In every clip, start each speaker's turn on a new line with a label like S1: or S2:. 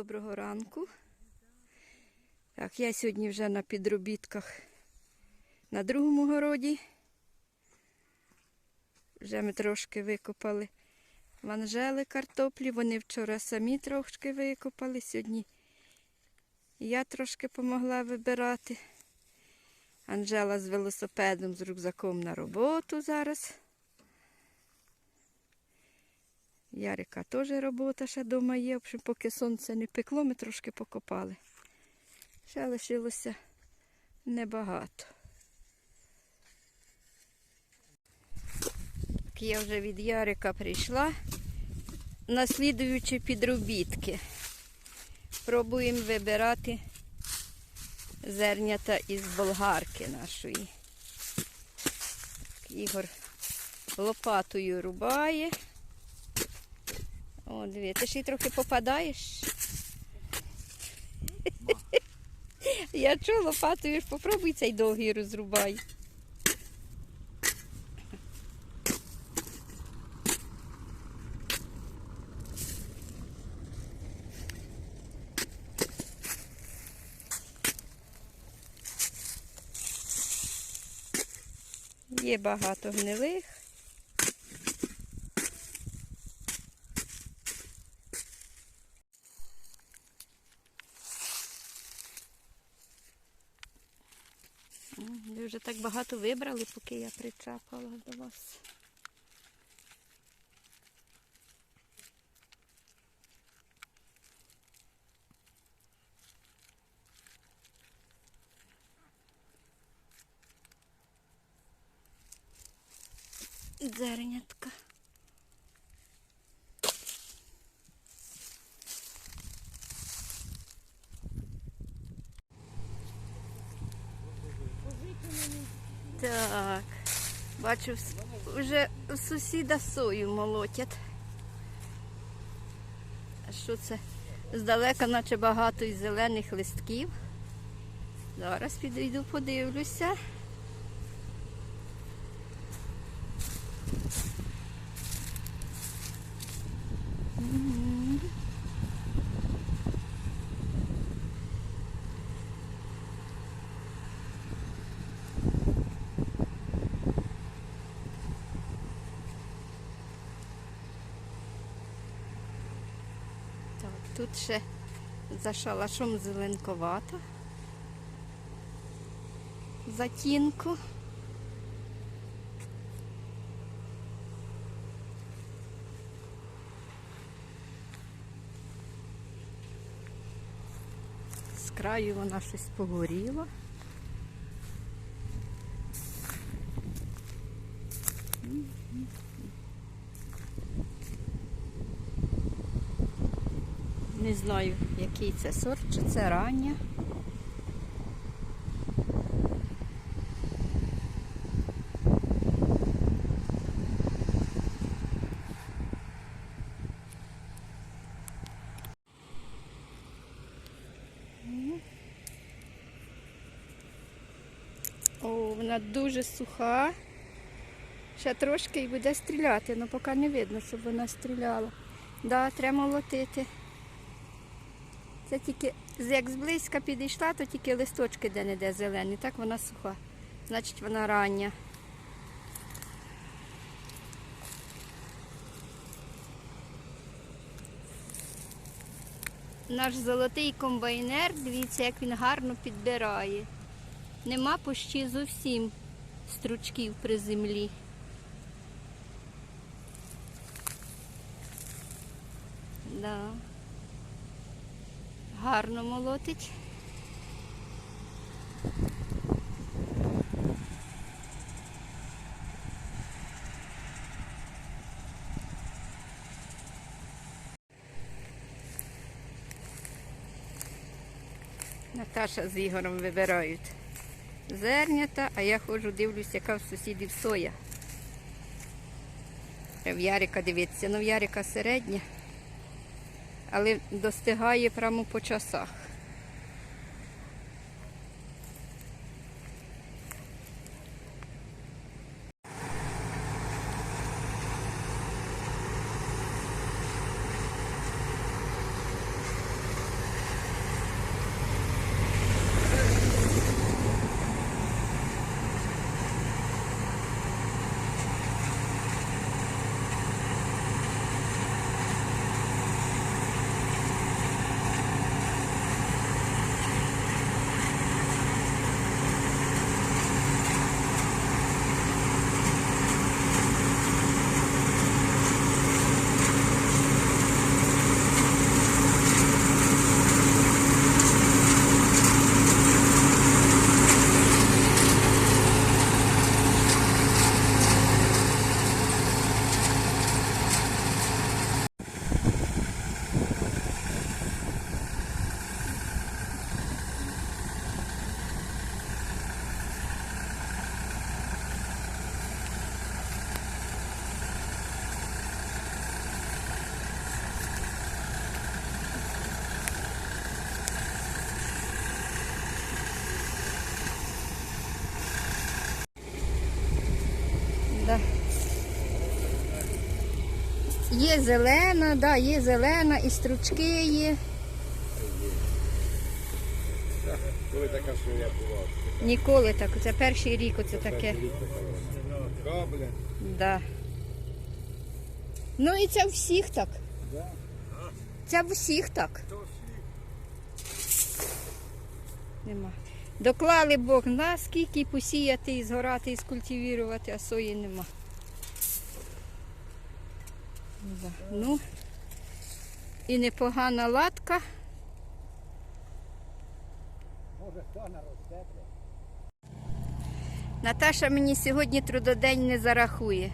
S1: доброго ранку. Так, я сьогодні вже на підробітках на другому городі. Вже ми трошки викопали манжели картоплі. Вони вчора самі трошки викопали. Сьогодні я трошки допомогла вибирати. Анжела з велосипедом, з рюкзаком на роботу зараз. Ярика теж робота ще вдома є. В общем, поки сонце не пекло, ми трошки покопали. Ще лишилося небагато. Так, я вже від Ярика прийшла. Наслідуючи підробітки. Пробуємо вибирати зернята із болгарки нашої. Ігор лопатою рубає. О, диви, ти ще й трохи попадаєш. Я чого лопатою ж попробуй цей довгий розрубай. Є багато гнилих. М, Ви вже так багато вибрали, поки я причапала до вас. Зернятка. Так, бачу, вже у сусіда сою молотять. А що це? Здалека, наче багато зелених листків. Зараз підійду, подивлюся. Мгм. Так, тут ще за шалашом зеленковато. Затінку. З краю вона щось погоріла. Не знаю, який це сорт, чи це рання. О, вона дуже суха. Ще трошки і буде стріляти, але поки не видно, щоб вона стріляла. Да, треба молотити. Це тільки, як зблизька підійшла, то тільки листочки де-не-де зелені. Так вона суха. Значить вона рання. Наш золотий комбайнер, дивіться, як він гарно підбирає. Нема почти зовсім стручків при землі. Да. Гарно молотить. Наташа з Ігорем вибирають зернята, а я ходжу, дивлюсь, яка в сусідів соя. В Ярика дивіться, ну в Ярика середня, але достигає прямо по часах. Да. Є зелена, да, є зелена, і стручки є.
S2: Коли така соя була,
S1: Ніколи так. Це перший рік оце таке.
S2: Кабля.
S1: Да. Ну і це всіх так. Це в всіх так. Нема. Доклали Бог на скільки посіяти і згорати, і скультивірувати, а сої нема. Да. Ну, і непогана латка.
S2: Може, хто наросте?
S1: Наташа мені сьогодні трудодень не зарахує.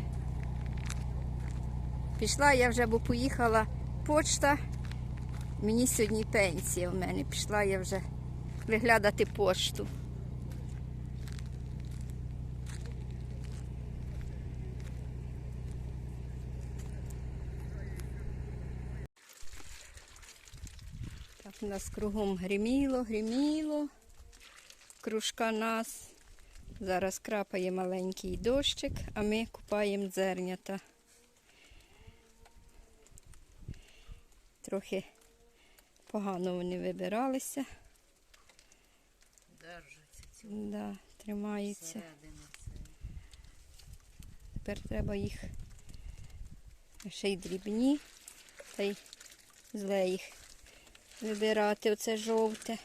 S1: Пішла я вже, бо поїхала почта. Мені сьогодні пенсія в мене. Пішла я вже виглядати пошту. Так, у нас кругом гриміло, гриміло. Кружка нас. Зараз крапає маленький дощик, а ми купаємо зернята. Трохи погано вони вибиралися.
S3: Держаться цю
S1: Да, тримаються.
S3: середину.
S1: Тепер треба їх ще й дрібні, та й зле їх вибирати. Оце жовте.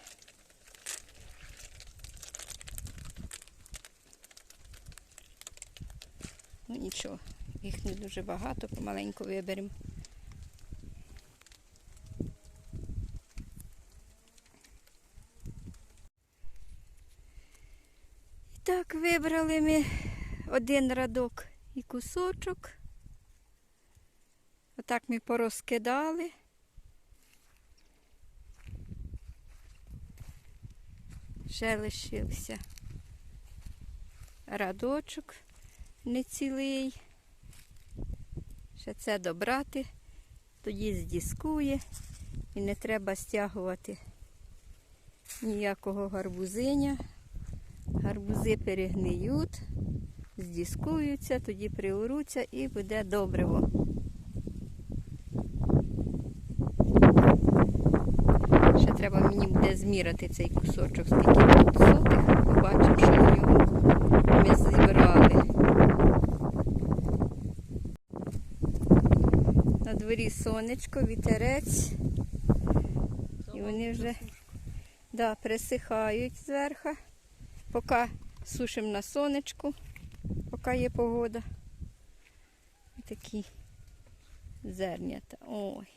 S1: Ну нічого, їх не дуже багато, помаленьку виберемо. І так, вибрали ми один радок і кусочок. Отак ми порозкидали. Ще лишився радочок не цілий. Ще це добрати, тоді здіскує і не треба стягувати ніякого гарбузиня. Гарбузи перегниють, здіскуються, тоді приоруться і буде добриво. Ще треба мені буде зміряти цей кусочок, скільки тут сотих, побачимо, що в нього ми зібрали. На дворі сонечко, вітерець. І вони вже да, присихають зверху. Поки сушимо на сонечку, поки є погода. І такі зернята. Ой.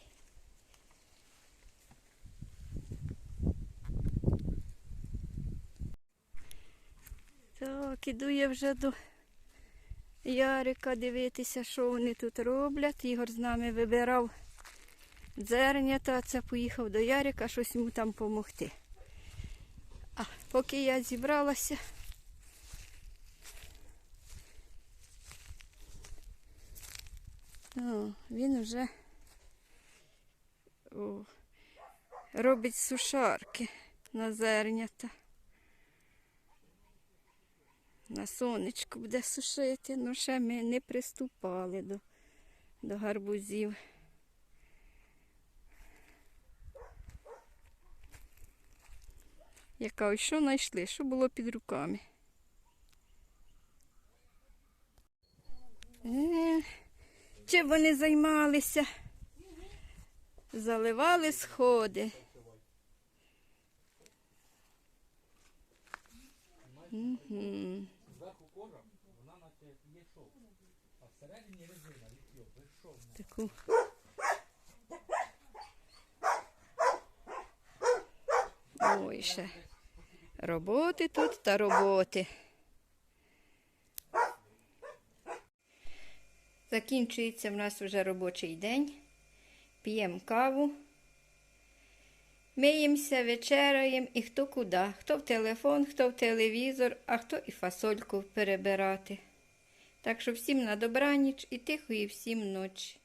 S1: Так, іду я вже до Ярика дивитися, що вони тут роблять. Ігор з нами вибирав зернята, а це поїхав до Ярика, щось йому там допомогти. Поки я зібралася. О, він вже о, робить сушарки на зернята. На сонечку буде сушити, ну ще ми не приступали до, до гарбузів. Я кажу, що знайшли, що було під руками. Е, Чим вони займалися? Заливали сходи. Угу.
S4: Зверху кожа, вона наче є шов. А всередині резина, від його, безшовна.
S1: Таку. Ой, ще. Роботи тут та роботи. Закінчується в нас вже робочий день. П'ємо каву. Миємося, вечеряємо і хто куди. Хто в телефон, хто в телевізор, а хто і фасольку перебирати. Так що всім на добраніч і тихої всім ночі.